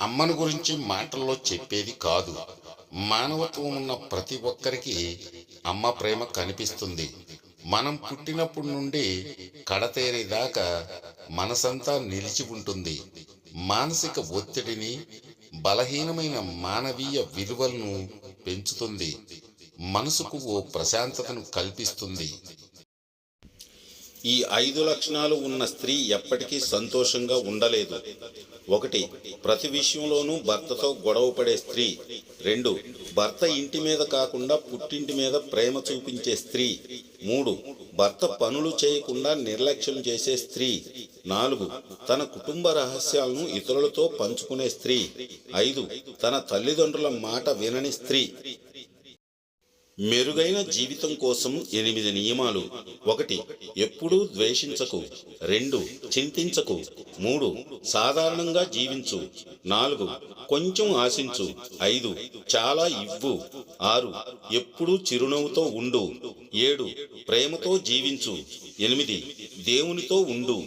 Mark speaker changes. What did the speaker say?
Speaker 1: అమ్మను గురించి మాటల్లో చెప్పేది కాదు. మానవత్వం ఉన్న ప్రతి ఒక్కరికి అమ్మ ప్రేమ కనిపిస్తుంది. మనం పుట్టినప్పటి నుండి కడతేరేదాకా మనసంతా నిలిచి ఉంటుంది. మానసిక ఒత్తిడిని బలహీనమైన మానవీయ విలువలను పెంచుతుంది. మనసుకు ఓ ప్రశాంతతను కల్పిస్తుంది.
Speaker 2: ఈ ఐదు లక్షణాలు ఉన్న స్త్రీ ఎప్పటికీ సంతోషంగా ఉండలేదు. ఒకటి ప్రతి విషయంలోనూ భర్తతో గొడవ పడే స్త్రీ. రెండు భర్త ఇంటి మీద కాకుండా పుట్టింటి మీద ప్రేమ చూపించే స్త్రీ. మూడు భర్త పనులు చేయకుండా నిర్లక్ష్యం చేసే స్త్రీ. నాలుగు తన కుటుంబ రహస్యాలను ఇతరులతో పంచుకునే స్త్రీ. ఐదు తన తల్లిదండ్రుల మాట వినని స్త్రీ. మెరుగైన జీవితం కోసం ఎనిమిది నియమాలు. ఒకటి ఎప్పుడూ ద్వేషించకు. రెండు చింతించకు. మూడు సాధారణంగా జీవించు. నాలుగు కొంచెం ఆశించు. ఐదు చాలా ఇవ్వు. ఆరు ఎప్పుడూ చిరునవ్వుతో ఉండు. ఏడు ప్రేమతో జీవించు. ఎనిమిది దేవునితో ఉండు.